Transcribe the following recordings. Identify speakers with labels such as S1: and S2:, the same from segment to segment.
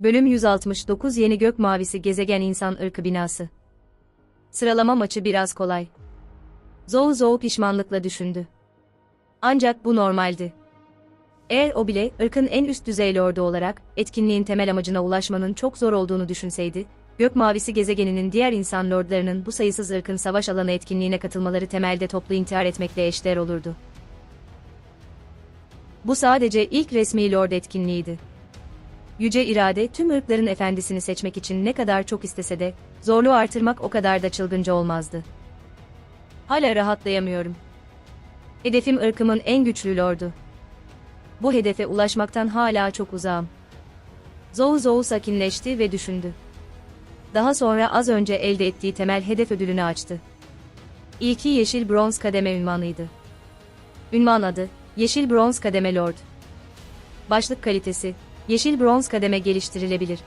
S1: Bölüm 169 Yeni Gök Mavisi Gezegen İnsan Irkı Binası Sıralama maçı biraz kolay. Zou Zou pişmanlıkla düşündü. Ancak bu normaldi. Eğer o bile ırkın en üst düzey lordu olarak etkinliğin temel amacına ulaşmanın çok zor olduğunu düşünseydi, Gök Mavisi gezegeninin diğer insan lordlarının bu sayısız ırkın savaş alanı etkinliğine katılmaları temelde toplu intihar etmekle eşdeğer olurdu. Bu sadece ilk resmi lord etkinliğiydi. Yüce irade tüm ırkların efendisini seçmek için ne kadar çok istese de, zorluğu artırmak o kadar da çılgınca olmazdı. Hala rahatlayamıyorum. Hedefim ırkımın en güçlü lordu. Bu hedefe ulaşmaktan hala çok uzağım. Zou Zou sakinleşti ve düşündü. Daha sonra az önce elde ettiği temel hedef ödülünü açtı. İlki yeşil bronz kademe ünvanıydı. Ünvan adı, Yeşil Bronz Kademe Lord. Başlık kalitesi, Yeşil Bronz Kademe geliştirilebilir.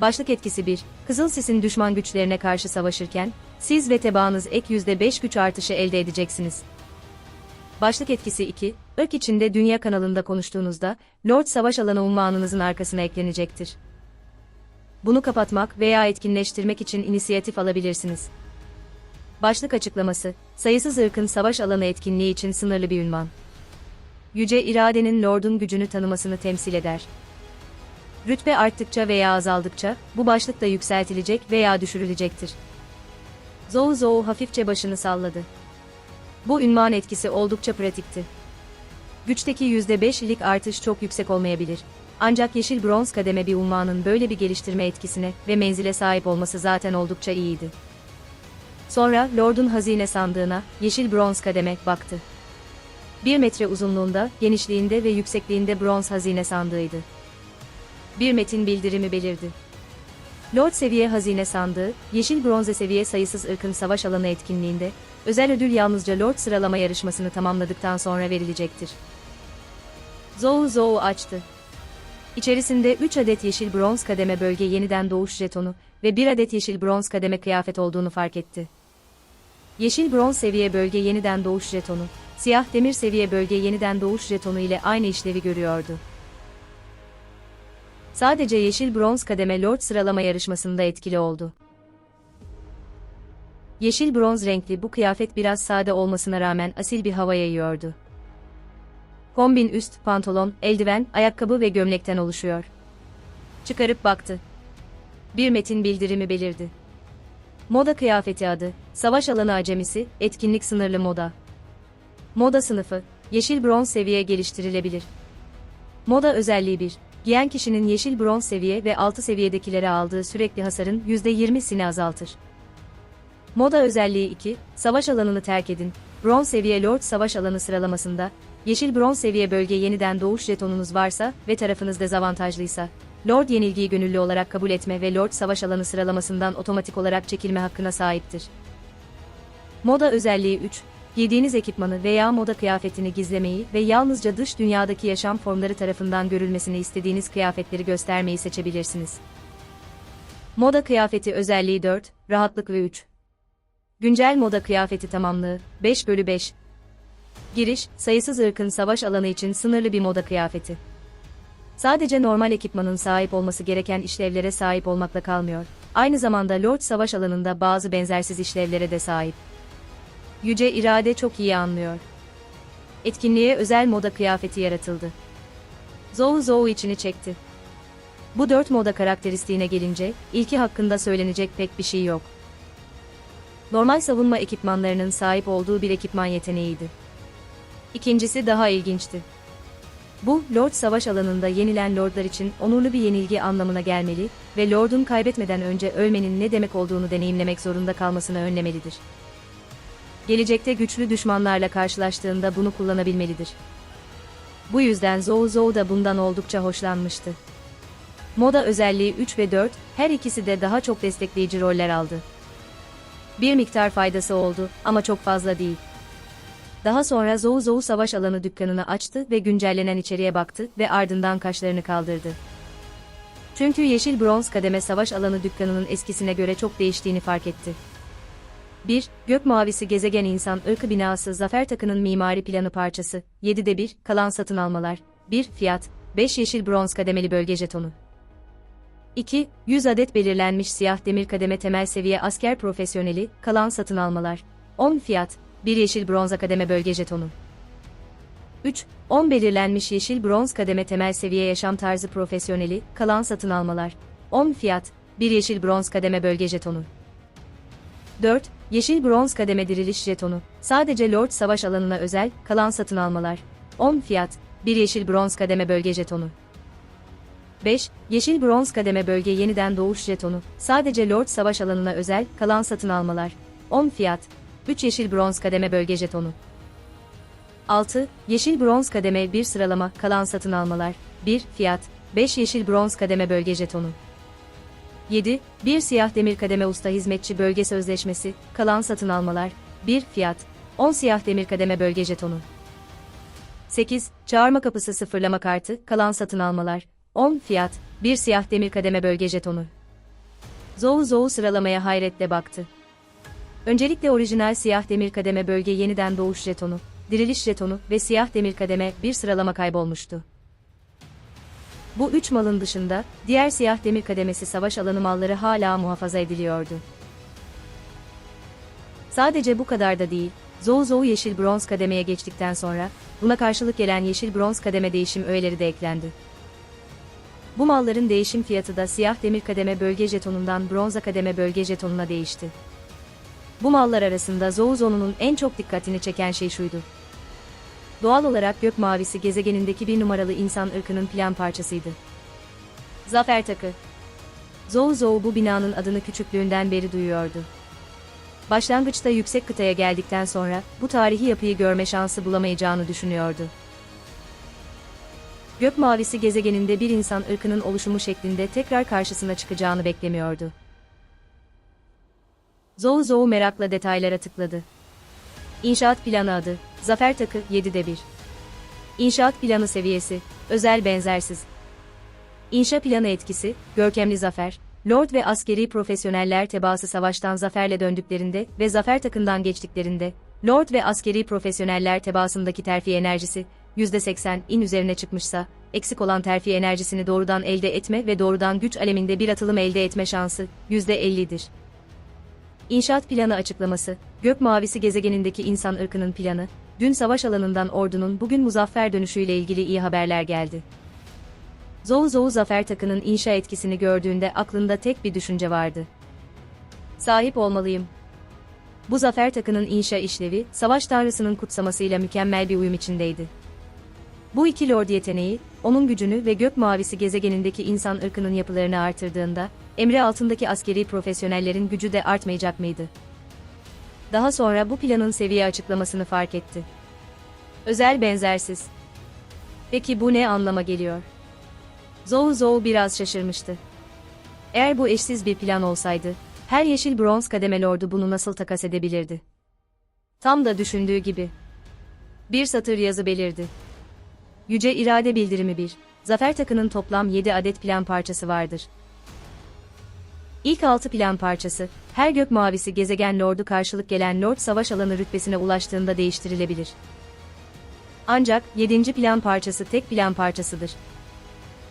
S1: Başlık etkisi 1, Kızıl Sis'in düşman güçlerine karşı savaşırken, siz ve tebaanız ek %5 güç artışı elde edeceksiniz. Başlık etkisi 2, ırk içinde dünya kanalında konuştuğunuzda, Lord Savaş alanı unvanınızın arkasına eklenecektir. Bunu kapatmak veya etkinleştirmek için inisiyatif alabilirsiniz. Başlık açıklaması, sayısız ırkın savaş alanı etkinliği için sınırlı bir ünvan. Yüce iradenin Lord'un gücünü tanımasını temsil eder. Rütbe arttıkça veya azaldıkça, bu başlık da yükseltilecek veya düşürülecektir. Zou Zou hafifçe başını salladı. Bu ünvan etkisi oldukça pratikti. Güçteki %5'lik artış çok yüksek olmayabilir. Ancak yeşil bronz kademe bir unvanın böyle bir geliştirme etkisine ve menzile sahip olması zaten oldukça iyiydi. Sonra Lord'un hazine sandığına, yeşil bronz kademe, baktı. 1 metre uzunluğunda, genişliğinde ve yüksekliğinde bronz hazine sandığıydı. Bir metin bildirimi belirdi. Lord seviye hazine sandığı, yeşil bronze seviye sayısız ırkın savaş alanı etkinliğinde, özel ödül yalnızca Lord sıralama yarışmasını tamamladıktan sonra verilecektir. Zou Zou açtı. İçerisinde 3 adet yeşil bronz kademe bölge yeniden doğuş jetonu ve 1 adet yeşil bronz kademe kıyafet olduğunu fark etti. Yeşil bronz seviye bölge yeniden doğuş jetonu, siyah demir seviye bölge yeniden doğuş jetonu ile aynı işlevi görüyordu. Sadece yeşil bronz kademe Lord sıralama yarışmasında etkili oldu. Yeşil bronz renkli bu kıyafet biraz sade olmasına rağmen asil bir hava yayıyordu. Kombin üst, pantolon, eldiven, ayakkabı ve gömlekten oluşuyor. Çıkarıp baktı. Bir metin bildirimi belirdi. Moda kıyafeti adı, savaş alanı acemisi, etkinlik sınırlı moda. Moda sınıfı, yeşil bronz seviye geliştirilebilir. Moda özelliği 1. Giyen kişinin yeşil bronz seviye ve altı seviyedekilere aldığı sürekli hasarın %20'sini azaltır. Moda özelliği 2. Savaş alanını terk edin. Bronz seviye Lord savaş alanı sıralamasında, yeşil bronz seviye bölge yeniden doğuş jetonunuz varsa ve tarafınız dezavantajlıysa, Lord yenilgiyi gönüllü olarak kabul etme ve Lord savaş alanı sıralamasından otomatik olarak çekilme hakkına sahiptir. Moda özelliği 3. Giydiğiniz ekipmanı veya moda kıyafetini gizlemeyi ve yalnızca dış dünyadaki yaşam formları tarafından görülmesini istediğiniz kıyafetleri göstermeyi seçebilirsiniz. Moda kıyafeti özelliği 4, rahatlık ve 3. Güncel moda kıyafeti tamamlığı 5 bölü 5. Giriş, sayısız ırkın savaş alanı için sınırlı bir moda kıyafeti. Sadece normal ekipmanın sahip olması gereken işlevlere sahip olmakla kalmıyor. Aynı zamanda Lord savaş alanında bazı benzersiz işlevlere de sahip. Yüce irade çok iyi anlıyor. Etkinliğe özel moda kıyafeti yaratıldı. Zou Zou içini çekti. Bu dört moda karakteristiğine gelince, ilki hakkında söylenecek pek bir şey yok. Normal savunma ekipmanlarının sahip olduğu bir ekipman yeteneğiydi. İkincisi daha ilginçti. Bu, Lord savaş alanında yenilen Lordlar için onurlu bir yenilgi anlamına gelmeli ve Lord'un kaybetmeden önce ölmenin ne demek olduğunu deneyimlemek zorunda kalmasını önlemelidir. Gelecekte güçlü düşmanlarla karşılaştığında bunu kullanabilmelidir. Bu yüzden Zou Zou da bundan oldukça hoşlanmıştı. Moda özelliği 3 ve 4, her ikisi de daha çok destekleyici roller aldı. Bir miktar faydası oldu ama çok fazla değil. Daha sonra Zou Zou savaş alanı dükkanını açtı ve güncellenen içeriye baktı ve ardından kaşlarını kaldırdı. Çünkü yeşil bronz kademe savaş alanı dükkanının eskisine göre çok değiştiğini fark etti. 1. Gök mavisi gezegen insan ırkı binası Zafer Takı'nın mimari planı parçası. 7'de 1. Kalan satın almalar. 1. Fiyat. 5 yeşil bronz kademeli bölge jetonu. 2. 100 adet belirlenmiş siyah demir kademe temel seviye asker profesyoneli, kalan satın almalar. 10 fiyat, 1 yeşil bronz kademe bölge jetonu. 3. 10 belirlenmiş yeşil bronz kademe temel seviye yaşam tarzı profesyoneli, kalan satın almalar. 10 fiyat, 1 yeşil bronz kademe bölge jetonu. 4. Yeşil bronz kademe diriliş jetonu. Sadece Lord savaş alanına özel, kalan satın almalar. 10 fiyat, 1 yeşil bronz kademe bölge jetonu. 5. Yeşil bronz kademe bölge yeniden doğuş jetonu. Sadece Lord savaş alanına özel, kalan satın almalar. 10 fiyat, 3 yeşil bronz kademe bölge jetonu. 6. Yeşil bronz kademe 1 sıralama, kalan satın almalar. 1 fiyat, 5 yeşil bronz kademe bölge jetonu. 7. Bir siyah demir kademe usta hizmetçi bölge sözleşmesi, kalan satın almalar, 1 fiyat, 10 siyah demir kademe bölge jetonu. 8. Çağırma kapısı sıfırlama kartı, kalan satın almalar, 10 fiyat, 1 siyah demir kademe bölge jetonu. Zou Zou sıralamaya hayretle baktı. Öncelikle orijinal siyah demir kademe bölge yeniden doğuş jetonu, diriliş jetonu ve siyah demir kademe bir sıralama kaybolmuştu. Bu üç malın dışında, diğer siyah demir kademesi savaş alanı malları hala muhafaza ediliyordu. Sadece bu kadar da değil, Zou Zou yeşil bronz kademeye geçtikten sonra, buna karşılık gelen yeşil bronz kademe değişim öğeleri de eklendi. Bu malların değişim fiyatı da siyah demir kademe bölge jetonundan bronza kademe bölge jetonuna değişti. Bu mallar arasında Zou Zou'nun en çok dikkatini çeken şey şuydu. Doğal olarak gök mavisi gezegenindeki bir numaralı insan ırkının plan parçasıydı. Zafer takı. Zou Zou bu binanın adını küçüklüğünden beri duyuyordu. Başlangıçta yüksek kıtaya geldikten sonra bu tarihi yapıyı görme şansı bulamayacağını düşünüyordu. Gök mavisi gezegeninde bir insan ırkının oluşumu şeklinde tekrar karşısına çıkacağını beklemiyordu. Zou Zou merakla detaylara tıkladı. İnşaat planı adı, Zafer Takı 7'de 1. İnşaat planı seviyesi, özel benzersiz. İnşa planı etkisi, görkemli zafer, lord ve askeri profesyoneller tebaası savaştan zaferle döndüklerinde ve zafer takından geçtiklerinde, lord ve askeri profesyoneller tebaasındaki terfi enerjisi, %80 in üzerine çıkmışsa, eksik olan terfi enerjisini doğrudan elde etme ve doğrudan güç aleminde bir atılım elde etme şansı, %50'dir. İnşaat planı açıklaması, gök mavisi gezegenindeki insan ırkının planı, dün savaş alanından ordunun bugün muzaffer dönüşüyle ilgili iyi haberler geldi. Zou Zou zafer takının inşa etkisini gördüğünde aklında tek bir düşünce vardı. Sahip olmalıyım. Bu zafer takının inşa işlevi, savaş tanrısının kutsamasıyla mükemmel bir uyum içindeydi. Bu iki lord yeteneği, onun gücünü ve gök mavisi gezegenindeki insan ırkının yapılarını artırdığında, emri altındaki askeri profesyonellerin gücü de artmayacak mıydı? Daha sonra bu planın seviye açıklamasını fark etti. Özel benzersiz. Peki bu ne anlama geliyor? Zou Zou biraz şaşırmıştı. Eğer bu eşsiz bir plan olsaydı, her yeşil bronz kademe lordu bunu nasıl takas edebilirdi? Tam da düşündüğü gibi. Bir satır yazı belirdi. Yüce irade bildirimi 1. Zafer takının toplam 7 adet plan parçası vardır. İlk 6 plan parçası, her gök mavisi gezegen lordu karşılık gelen lord savaş alanı rütbesine ulaştığında değiştirilebilir. Ancak 7. plan parçası tek plan parçasıdır.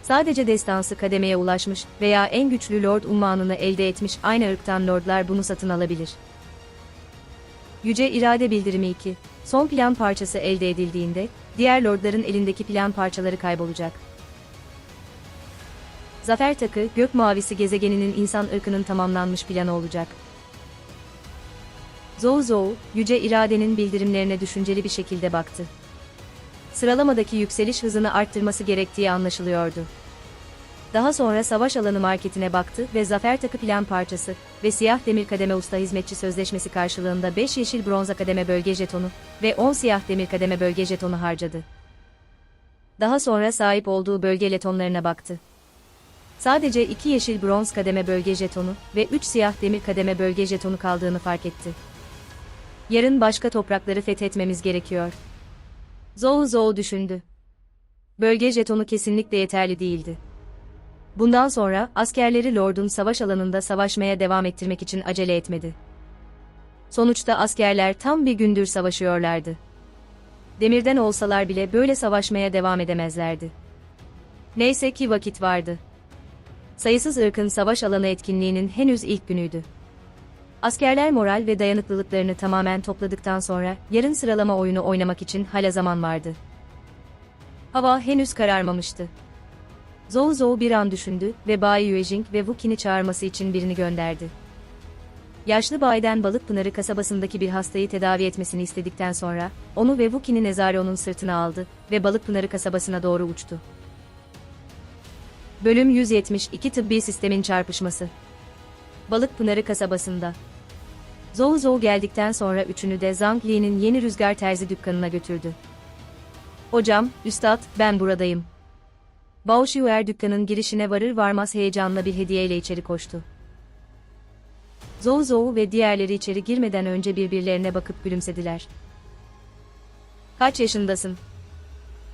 S1: Sadece destansı kademeye ulaşmış veya en güçlü lord unvanını elde etmiş aynı ırktan lordlar bunu satın alabilir. Yüce irade bildirimi 2. Son plan parçası elde edildiğinde, diğer lordların elindeki plan parçaları kaybolacak. Zafer takı, gök mavisi gezegeninin insan ırkının tamamlanmış planı olacak. Zou Zou, yüce iradenin bildirimlerine düşünceli bir şekilde baktı. Sıralamadaki yükseliş hızını arttırması gerektiği anlaşılıyordu. Daha sonra savaş alanı marketine baktı ve zafer takı plan parçası ve siyah demir kademe usta hizmetçi sözleşmesi karşılığında 5 yeşil bronz kademe bölge jetonu ve 10 siyah demir kademe bölge jetonu harcadı. Daha sonra sahip olduğu bölge letonlarına baktı. Sadece 2 yeşil bronz kademe bölge jetonu ve 3 siyah demir kademe bölge jetonu kaldığını fark etti. Yarın başka toprakları fethetmemiz gerekiyor. Zou Zou düşündü. Bölge jetonu kesinlikle yeterli değildi. Bundan sonra askerleri Lord'un savaş alanında savaşmaya devam ettirmek için acele etmedi. Sonuçta askerler tam bir gündür savaşıyorlardı. Demirden olsalar bile böyle savaşmaya devam edemezlerdi. Neyse ki vakit vardı. Sayısız ırkın savaş alanı etkinliğinin henüz ilk günüydü. Askerler moral ve dayanıklılıklarını tamamen topladıktan sonra yarın sıralama oyunu oynamak için hala zaman vardı. Hava henüz kararmamıştı. Zhou Zhou bir an düşündü ve Bai Yuejing ve Wukin'i çağırması için birini gönderdi. Yaşlı bayiden Balıkpınarı kasabasındaki bir hastayı tedavi etmesini istedikten sonra, onu ve Wukin'i Nezareo'nun sırtına aldı ve Balıkpınarı kasabasına doğru uçtu. Bölüm 172 Tıbbi Sistemin Çarpışması Balıkpınarı kasabasında Zhou Zhou geldikten sonra üçünü de Zhang Li'nin yeni rüzgar terzi dükkanına götürdü. Hocam, üstad, ben buradayım. Bao Shuer dükkanın girişine varır varmaz heyecanla bir hediyeyle içeri koştu. Zhou Zhou ve diğerleri içeri girmeden önce birbirlerine bakıp gülümsediler. Kaç yaşındasın?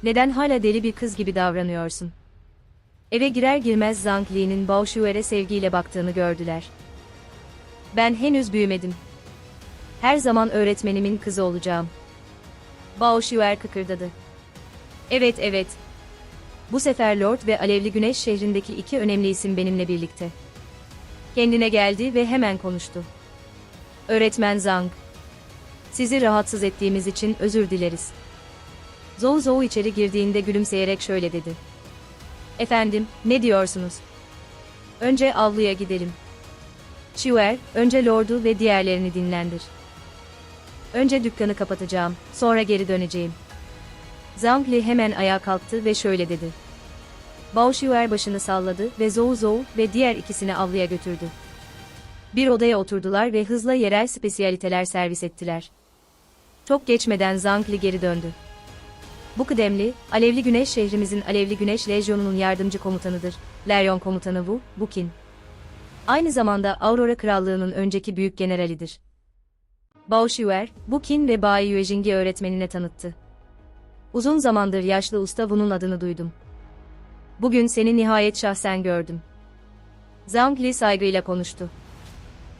S1: Neden hala deli bir kız gibi davranıyorsun? Eve girer girmez Zhang Li'nin Bao Shuer'e sevgiyle baktığını gördüler. Ben henüz büyümedim. Her zaman öğretmenimin kızı olacağım. Bao Shuer kıkırdadı. Evet evet. Bu sefer Lord ve Alevli Güneş şehrindeki iki önemli isim benimle birlikte. Kendine geldi ve hemen konuştu. Öğretmen Zhang. Sizi rahatsız ettiğimiz için özür dileriz. Zhou Zhou içeri girdiğinde gülümseyerek şöyle dedi. Efendim, ne diyorsunuz? Önce avluya gidelim. Shuer, önce Lord'u ve diğerlerini dinlendir. Önce dükkanı kapatacağım, sonra geri döneceğim. Zhang Li hemen ayağa kalktı ve şöyle dedi. Bao Shuer başını salladı ve Zhou Zhou ve diğer ikisini avluya götürdü. Bir odaya oturdular ve hızla yerel spesiyaliteler servis ettiler. Çok geçmeden Zhang Li geri döndü. Bu kıdemli, Alevli Güneş şehrimizin Alevli Güneş Lejyonu'nun yardımcı komutanıdır. Leryon komutanı Wu, Bukin. Aynı zamanda Aurora Krallığı'nın önceki büyük generalidir. Bao Shuer, Bukin ve Bai Yuejing'i öğretmenine tanıttı. Uzun zamandır yaşlı usta Wu'nun adını duydum. Bugün seni nihayet şahsen gördüm. Zhang Li saygıyla konuştu.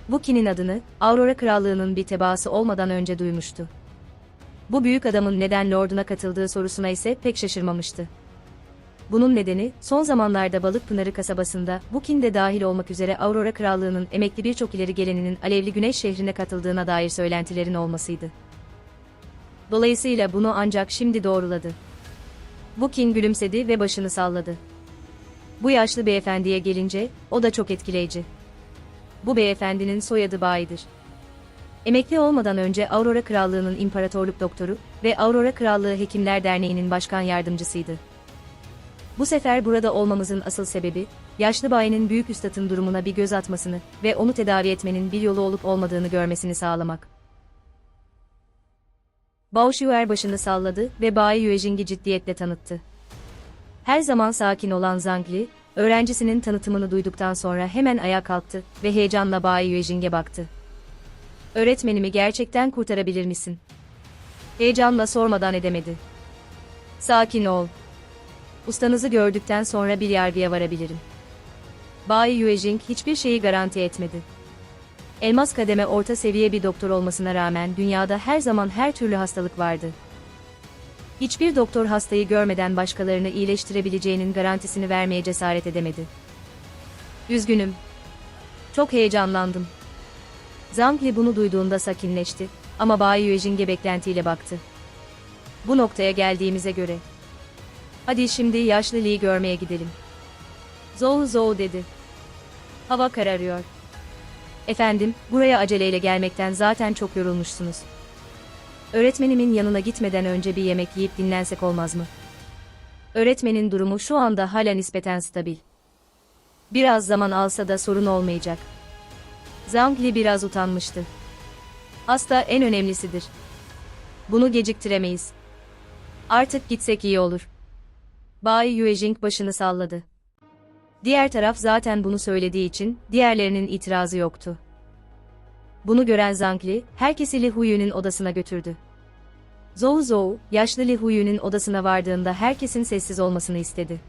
S1: Wuki'nin adını, Aurora Krallığı'nın bir tebaası olmadan önce duymuştu. Bu büyük adamın neden Lord'una katıldığı sorusuna ise pek şaşırmamıştı. Bunun nedeni, son zamanlarda Balıkpınarı kasabasında, Wukin de dahil olmak üzere Aurora Krallığı'nın emekli birçok ileri geleninin Alevli Güneş şehrine katıldığına dair söylentilerin olmasıydı. Dolayısıyla bunu ancak şimdi doğruladı. Wukin gülümsedi ve başını salladı. Bu yaşlı beyefendiye gelince, o da çok etkileyici. Bu beyefendinin soyadı Bai'dir. Emekli olmadan önce Aurora Krallığı'nın imparatorluk doktoru ve Aurora Krallığı Hekimler Derneği'nin başkan yardımcısıydı. Bu sefer burada olmamızın asıl sebebi, yaşlı bayinin büyük üstadın durumuna bir göz atmasını ve onu tedavi etmenin bir yolu olup olmadığını görmesini sağlamak. Bao Shuer başını salladı ve Bai Yuejing'i ciddiyetle tanıttı. Her zaman sakin olan Zhang Li, öğrencisinin tanıtımını duyduktan sonra hemen ayağa kalktı ve heyecanla Bai Yuejing'e baktı. Öğretmenimi gerçekten kurtarabilir misin? Heyecanla sormadan edemedi. Sakin ol. Ustanızı gördükten sonra bir yargıya varabilirim. Bai Yuejing hiçbir şeyi garanti etmedi. Elmas kademe orta seviye bir doktor olmasına rağmen dünyada her zaman her türlü hastalık vardı. Hiçbir doktor hastayı görmeden başkalarını iyileştirebileceğinin garantisini vermeye cesaret edemedi. Üzgünüm. Çok heyecanlandım. Zhang Li bunu duyduğunda sakinleşti ama Bai Yuejing'e beklentiyle baktı. Bu noktaya geldiğimize göre. Hadi şimdi yaşlı Li'yi görmeye gidelim. Zhou Zhou dedi. Hava kararıyor. Efendim, buraya aceleyle gelmekten zaten çok yorulmuşsunuz. Öğretmenimin yanına gitmeden önce bir yemek yiyip dinlensek olmaz mı? Öğretmenin durumu şu anda hala nispeten stabil. Biraz zaman alsa da sorun olmayacak. Zhang Li biraz utanmıştı. Hasta en önemlisidir. Bunu geciktiremeyiz. Artık gitsek iyi olur. Bai Yuejing başını salladı. Diğer taraf zaten bunu söylediği için diğerlerinin itirazı yoktu. Bunu gören Zhang Li, herkesi Li Huyu'nun odasına götürdü. Zhou Zhou, yaşlı Li Huyu'nun odasına vardığında herkesin sessiz olmasını istedi.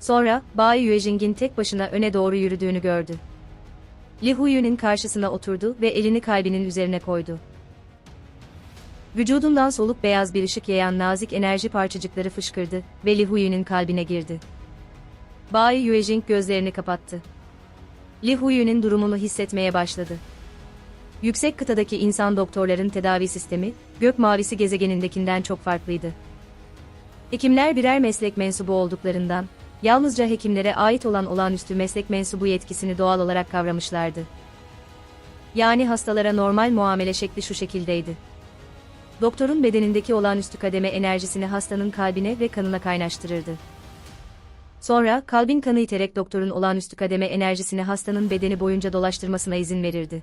S1: Sonra, Bai Yuejing'in tek başına öne doğru yürüdüğünü gördü. Li Huyu'nun karşısına oturdu ve elini kalbinin üzerine koydu. Vücudundan soluk beyaz bir ışık yayan nazik enerji parçacıkları fışkırdı ve Li Huyu'nun kalbine girdi. Bay Yuejing gözlerini kapattı. Li Huyu'nun durumunu hissetmeye başladı. Yüksek kıtadaki insan doktorların tedavi sistemi, gök mavisi gezegenindekinden çok farklıydı. Hekimler birer meslek mensubu olduklarından, yalnızca hekimlere ait olan olağanüstü meslek mensubu yetkisini doğal olarak kavramışlardı. Yani hastalara normal muamele şekli şu şekildeydi. Doktorun bedenindeki olağanüstü kademe enerjisini hastanın kalbine ve kanına kaynaştırırdı. Sonra kalbin kanı iterek doktorun olağanüstü kademe enerjisini hastanın bedeni boyunca dolaştırmasına izin verirdi.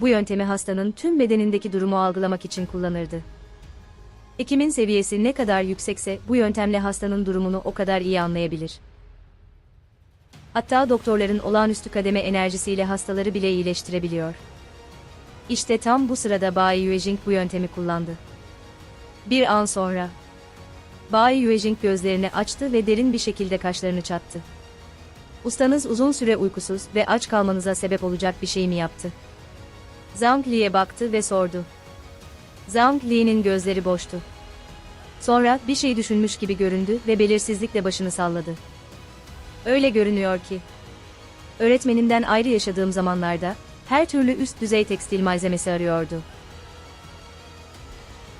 S1: Bu yöntemi hastanın tüm bedenindeki durumu algılamak için kullanırdı. Hekimin seviyesi ne kadar yüksekse bu yöntemle hastanın durumunu o kadar iyi anlayabilir. Hatta doktorların olağanüstü kademe enerjisiyle hastaları bile iyileştirebiliyor. İşte tam bu sırada Bay Yuejing bu yöntemi kullandı. Bir an sonra Bay Yuejing gözlerini açtı ve derin bir şekilde kaşlarını çattı. Ustanız uzun süre uykusuz ve aç kalmanıza sebep olacak bir şey mi yaptı? Zhang Li'ye baktı ve sordu. Zhang Li'nin gözleri boştu. Sonra bir şey düşünmüş gibi göründü ve belirsizlikle başını salladı. Öyle görünüyor ki. Öğretmenimden ayrı yaşadığım zamanlarda her türlü üst düzey tekstil malzemesi arıyordu.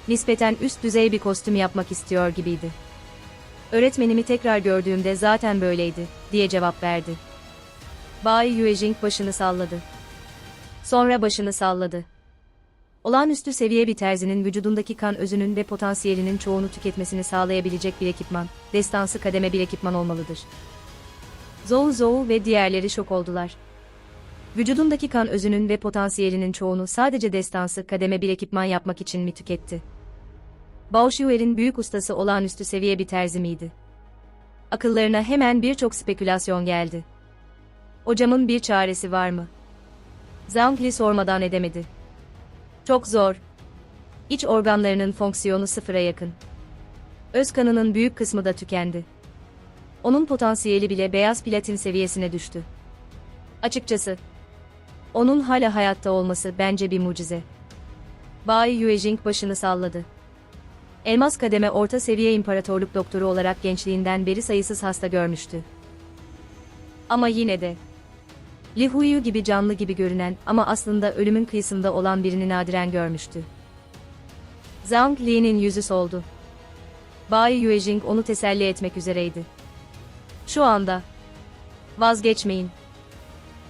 S1: Nispeten üst düzey bir kostüm yapmak istiyor gibiydi. Öğretmenimi tekrar gördüğümde zaten böyleydi, diye cevap verdi. Bay Yuejing başını salladı. Sonra başını salladı. Olağanüstü seviye bir terzinin vücudundaki kan özünün ve potansiyelinin çoğunu tüketmesini sağlayabilecek bir ekipman, destansı kademe bir ekipman olmalıdır. Zhou Zhou ve diğerleri şok oldular. Vücudundaki kan özünün ve potansiyelinin çoğunu sadece destansı kademe bir ekipman yapmak için mi tüketti? Bao Shuer'in büyük ustası olağanüstü seviye bir terzi miydi? Akıllarına hemen birçok spekülasyon geldi. Hocamın bir çaresi var mı? Zhang Li sormadan edemedi. Çok zor. İç organlarının fonksiyonu sıfıra yakın. Öz kanının büyük kısmı da tükendi. Onun potansiyeli bile beyaz platin seviyesine düştü. Açıkçası, onun hala hayatta olması bence bir mucize. Bay Yuejing başını salladı. Elmas kademe orta seviye imparatorluk doktoru olarak gençliğinden beri sayısız hasta görmüştü. Ama yine de Li Huyu gibi canlı gibi görünen ama aslında ölümün kıyısında olan birini nadiren görmüştü. Zhang Li'nin yüzü soldu. Bay Yuejing onu teselli etmek üzereydi. Şu anda. Vazgeçmeyin.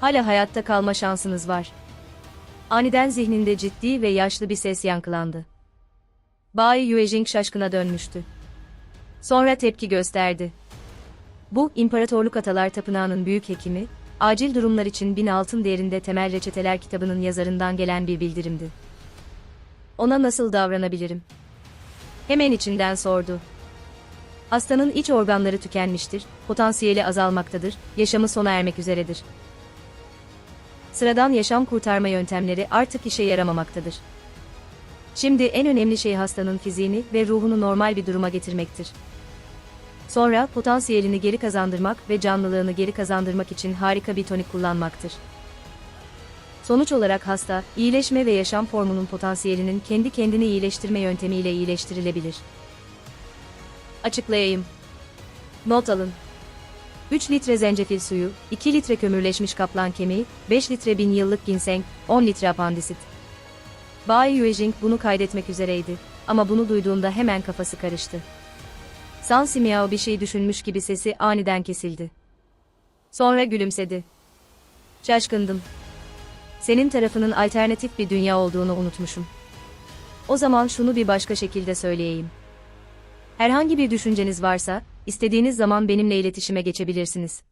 S1: Hala hayatta kalma şansınız var. Aniden zihninde ciddi ve yaşlı bir ses yankılandı. Bay Yuejing şaşkına dönmüştü. Sonra tepki gösterdi. Bu, İmparatorluk Atalar Tapınağı'nın büyük hekimi, acil durumlar için bin altın değerinde temel reçeteler kitabının yazarından gelen bir bildirimdi. Ona nasıl davranabilirim? Hemen içinden sordu. Hastanın iç organları tükenmiştir, potansiyeli azalmaktadır, yaşamı sona ermek üzeredir. Sıradan yaşam kurtarma yöntemleri artık işe yaramamaktadır. Şimdi en önemli şey hastanın fiziğini ve ruhunu normal bir duruma getirmektir. Sonra potansiyelini geri kazandırmak ve canlılığını geri kazandırmak için harika bir tonik kullanmaktır. Sonuç olarak hasta, iyileşme ve yaşam formunun potansiyelinin kendi kendini iyileştirme yöntemiyle iyileştirilebilir. Açıklayayım. Not alın. 3 litre zencefil suyu, 2 litre kömürleşmiş kaplan kemiği, 5 litre bin yıllık ginseng, 10 litre apandisit. Bay Yuejing bunu kaydetmek üzereydi ama bunu duyduğunda hemen kafası karıştı. San Simiao bir şey düşünmüş gibi sesi aniden kesildi. Sonra gülümsedi. Şaşkındım. Senin tarafının alternatif bir dünya olduğunu unutmuşum. O zaman şunu bir başka şekilde söyleyeyim. Herhangi bir düşünceniz varsa, istediğiniz zaman benimle iletişime geçebilirsiniz.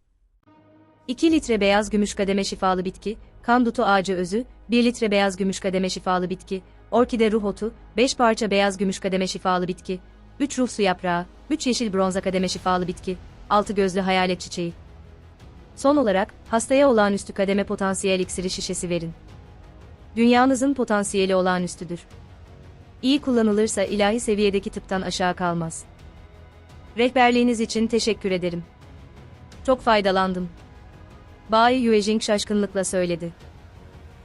S1: 2 litre beyaz gümüş kademe şifalı bitki, kan dutu ağacı özü, 1 litre beyaz gümüş kademe şifalı bitki, orkide ruh otu, 5 parça beyaz gümüş kademe şifalı bitki, 3 ruh su yaprağı, 3 yeşil bronza kademe şifalı bitki, 6 gözlü hayalet çiçeği. Son olarak, hastaya olağanüstü kademe potansiyel iksiri şişesi verin. Dünyanızın potansiyeli olağanüstüdür. İyi kullanılırsa ilahi seviyedeki tıptan aşağı kalmaz. Rehberliğiniz için teşekkür ederim. Çok faydalandım. Bay Yuejing şaşkınlıkla söyledi.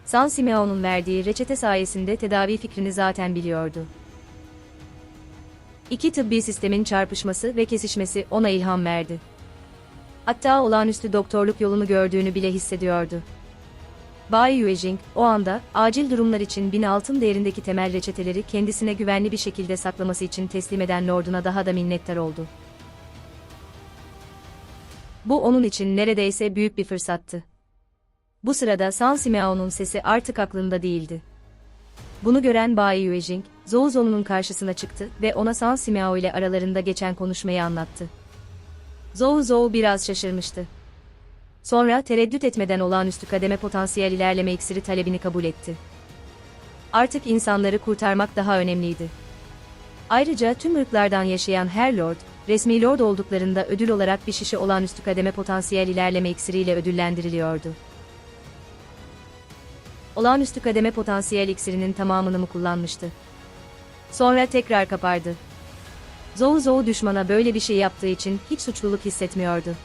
S1: San Simeon'un verdiği reçete sayesinde tedavi fikrini zaten biliyordu. İki tıbbi sistemin çarpışması ve kesişmesi ona ilham verdi. Hatta olağanüstü doktorluk yolunu gördüğünü bile hissediyordu. Bay Yuejing, o anda, acil durumlar için bin altın değerindeki temel reçeteleri kendisine güvenli bir şekilde saklaması için teslim eden Lord'una daha da minnettar oldu. Bu onun için neredeyse büyük bir fırsattı. Bu sırada San Simeon'un sesi artık aklında değildi. Bunu gören Bay Yuejing, Zouzo'nun karşısına çıktı ve ona San Simeo ile aralarında geçen konuşmayı anlattı. Zouzo biraz şaşırmıştı. Sonra tereddüt etmeden olağanüstü kademe potansiyel ilerleme iksiri talebini kabul etti. Artık insanları kurtarmak daha önemliydi. Ayrıca tüm ırklardan yaşayan her lord, resmi lord olduklarında ödül olarak bir şişe olağanüstü kademe potansiyel ilerleme iksiriyle ödüllendiriliyordu. Olağanüstü kademe potansiyel iksirinin tamamını mı kullanmıştı? Sonra tekrar kapardı. Zou Zou düşmana böyle bir şey yaptığı için hiç suçluluk hissetmiyordu.